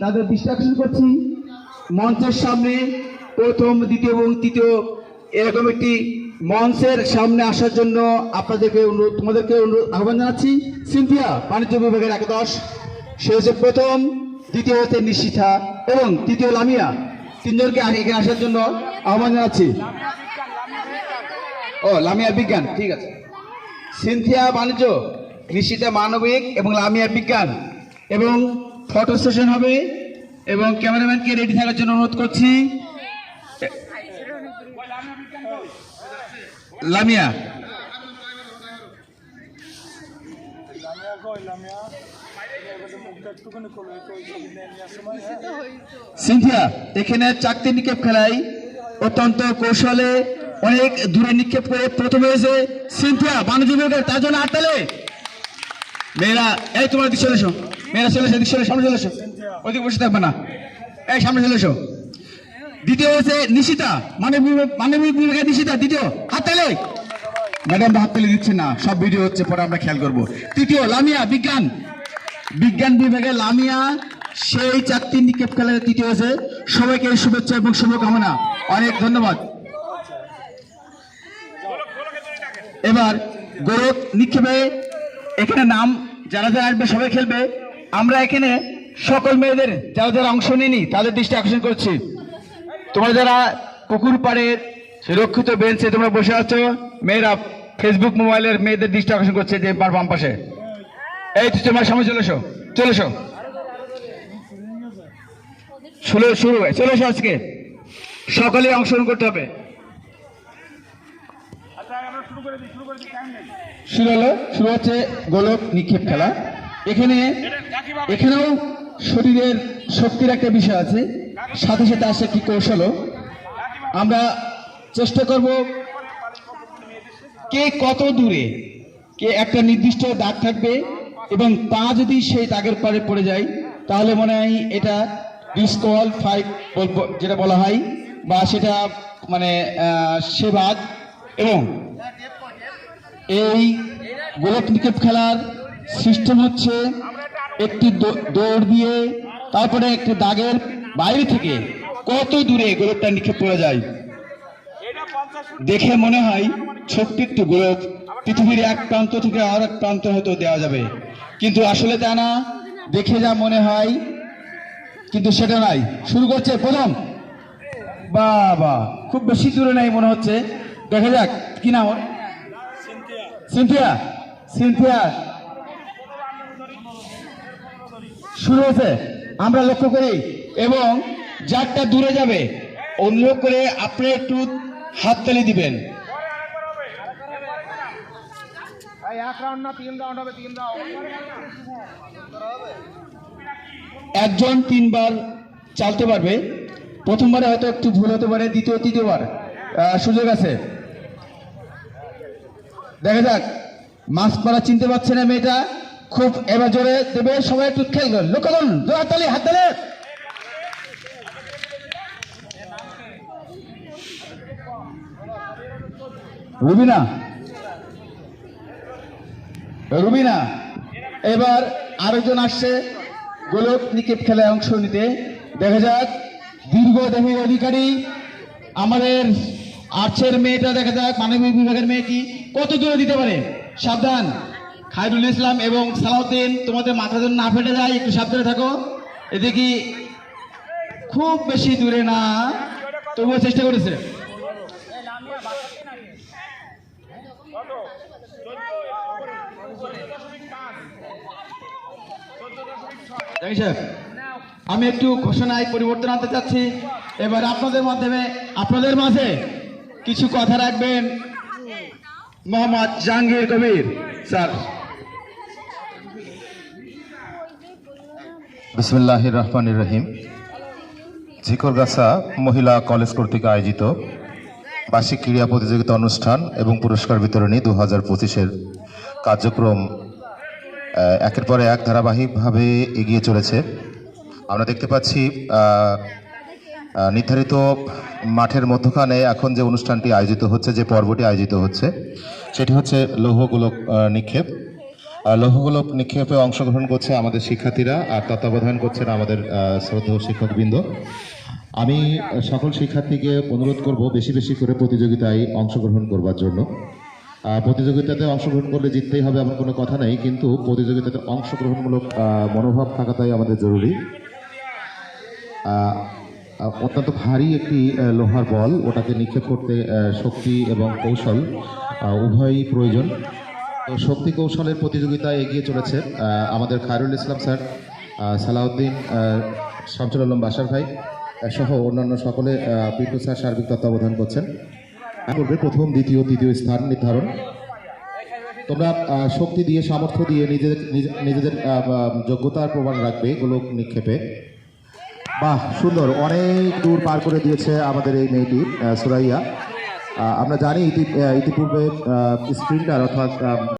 তাদের আকর্ষণ করছি। মঞ্চের সামনে প্রথম, দ্বিতীয় এবং তৃতীয় এরকম একটি মঞ্চের সামনে আসার জন্য আপনাদেরকে অনুরোধ, তোমাদেরকে অনুরোধ, আহ্বান জানাচ্ছি। সিনথিয়া, বাণিজ্য বিভাগের একাদশ। সে হচ্ছে প্রথম, দ্বিতীয় হচ্ছে নিশিথা এবং তৃতীয় লামিয়া। তিনজনকে এখানে আসার জন্য আহ্বান জানাচ্ছি। ও লামিয়া বিজ্ঞান, ঠিক আছে। সিনথিয়া, বাণিজ্য নিশিতা মানবিক এবং লামিয়া বিজ্ঞান এবং ফটো সেশন হবে এবং ক্যামেরাম্যানকে রেডি থাকার জন্য অনুরোধ করছি। লামিয়া। সিনথিয়া, এখানে চাকতি নিক্ষেপ খেলায় অত্যন্ত কৌশলে অনেক দূরে নিক্ষেপ করে প্রথম হয়েছে সিনথিয়া বাণিজ্য তার জন্য হাততালে মেয়েরা, এই তোমার এসো। মেয়েরা চলে এসো দিক চলে সামনে চলে এসো। ওইদিকে বসে থাকবে না। এই, সামনে চলে এসো। দ্বিতীয় হয়েছে নিশিতা। মানবিক মানবিক বিভাগের নিশিতা। দ্বিতীয় হাততালে ম্যাডাম হাততালি দিচ্ছে না। সব ভিডিও হচ্ছে, পরে আমরা খেয়াল করব। তৃতীয়, লামিয়া, বিজ্ঞান। বিজ্ঞান বিভাগে লামিয়া, সেই চারটি নিক্ষেপ খেলার তৃতীয় হয়েছে। সবাইকে শুভেচ্ছা এবং শুভকামনা। অনেক ধন্যবাদ। এবার গোরখ নিক্ষেপে, এখানে নাম, যারা যারা আসবে, সবাই খেলবে। আমরা এখানে সকল মেয়েদের যারা যারা অংশ নিনি তাদের দৃষ্টি আকর্ষণ করছি। তোমরা যারা পুকুর পাড়ের সুরক্ষিত বেঞ্চে তোমরা বসে আছো মেয়েরা ফেসবুক মোবাইলের মেয়েদের দৃষ্টি আকর্ষণ করছে যে বাম পাশে। এই তোমার সামনে চলে এসো চলে এসো। শুরু শুরু চলে এসো আজকে। সকলে অংশগ্রহণ করতে হবে। শুরু হলো শুরু হচ্ছে গোলক নিক্ষেপ খেলা। এখানে এখানেও শরীরের শক্তির একটা বিষয় আছে। সাথে সাথে আসে একটি কৌশলও। আমরা চেষ্টা করব কে কত দূরে কে একটা নির্দিষ্ট দাগ থাকবে এবং পা যদি সেই দাগের পরে পড়ে যায় তাহলে মনে হয় এটা ডিসকোয়াল ফাইভ যেটা বলা হয় বা সেটা মানে সে বাদ। এবং এই গোলক ক্রিকেট খেলার সিস্টেম হচ্ছে একটি দৌড় দিয়ে তারপরে একটি দাগের বাইরে থেকে কত দূরে গোলকটা নিক্ষেপ করে যায়? দেখে মনে হয় ছোট্ট একটু গোলক পৃথিবীর এক প্রান্ত থেকে আর এক প্রান্ত হয়তো দেওয়া যাবে। কিন্তু আসলে তা না, দেখে যা মনে হয়, কিন্তু সেটা নাই। শুরু করছে প্রথম। বাবা, খুব বেশি দূরে নাই মনে হচ্ছে। দেখা যাক, কি নাম? সিনথিয়া। সিনথিয়া শুরু হয়েছে। আমরা লক্ষ্য করি এবং যারটা দূরে যাবে অনুরোধ করে আপনি একটু হাততালি দিবেন। একজন তিনবার চালতে পারবে। প্রথমবারে হয়তো একটু ভুল হতে পারে দ্বিতীয় তৃতীয়বার। সুযোগ আছে। দেখা যাক মাছ পরা চিনতে পারছে না মেয়েটা। খুব এবার জোরে দেবে, সবাই একটু খেয়াল করুন লক্ষ্য করুন হাততালি রুবিনা। রুবিনা, এবার আরেকজন আসছে, গোলক ক্রিকেট খেলায় অংশ নিতে। দেখা যাক, দীর্ঘ দেহের অধিকারী, আমাদের আর্চের মেয়েটা দেখা যাক, মানবিক বিভাগের মেয়েটি কত দূরে দিতে পারে? সাবধান। খায়রুল ইসলাম এবং সালাউদ্দিন, তোমাদের মাথা যেন না ফেটে যায়, একটু সাবধানে থাকো। এদিকে খুব বেশি দূরে না, তবুও চেষ্টা করেছে। আমি একটু ঘোষণায় পরিবর্তন আনতে চাচ্ছি। এবার আপনাদের মাধ্যমে, আপনাদের মাঝে কিছু কথা রাখবেন। মোহাম্মদ জাহাঙ্গীর কবির, স্যার। বিসমুল্লাহ রহমান রহিম। ঝিকরগাছা মহিলা কলেজ কর্তৃক আয়োজিত বার্ষিক ক্রীড়া প্রতিযোগিতা অনুষ্ঠান এবং পুরস্কার বিতরণী দু হাজার পঁচিশের কার্যক্রম একের পরে এক ধারাবাহিকভাবে এগিয়ে চলেছে। আমরা দেখতে পাচ্ছি নির্ধারিত মাঠের মধ্যখানে এখন যে অনুষ্ঠানটি আয়োজিত হচ্ছে, যে পর্বটি আয়োজিত হচ্ছে, সেটি হচ্ছে লৌহ গোলক নিক্ষেপ। লৌহগোলক নিক্ষেপে অংশগ্রহণ করছে আমাদের শিক্ষার্থীরা আর তত্ত্বাবধান করছেন আমাদের আহ, শ্রদ্ধেয় শিক্ষকবৃন্দ। আমি সকল শিক্ষার্থীকে অনুরোধ করব বেশি বেশি করে প্রতিযোগিতায় অংশগ্রহণ করবার জন্য। প্রতিযোগিতাতে অংশগ্রহণ করলে জিততেই হবে এমন কোনো কথা নেই কিন্তু প্রতিযোগিতাতে অংশগ্রহণমূলক মনোভাব থাকাটাই আমাদের জরুরি। অত্যন্ত ভারী একটি লোহার বল ওটাকে নিক্ষেপ করতে শক্তি এবং কৌশল উভয়ই প্রয়োজন। তো শক্তি কৌশলের প্রতিযোগিতায় এগিয়ে চলেছে আমাদের খায়রুল ইসলাম স্যার সালাউদ্দিন শামসুল আলম বাসার ভাই সহ অন্যান্য সকলে পিন্টু স্যার সার্বিক তত্ত্বাবধান করছেন। করবে প্রথম, দ্বিতীয়, তৃতীয় স্থান নির্ধারণ। তোমরা শক্তি দিয়ে, সামর্থ্য দিয়ে নিজেদের, নিজে- নিজেদের যোগ্যতার প্রমাণ রাখবে গোলক নিক্ষেপে। বাহ, সুন্দর, অনেক দূর পার করে দিয়েছে আমাদের এই মেয়েটি সুরাইয়া। আমরা জানি ইতিপূর্বে স্প্রিন্টার অর্থাৎ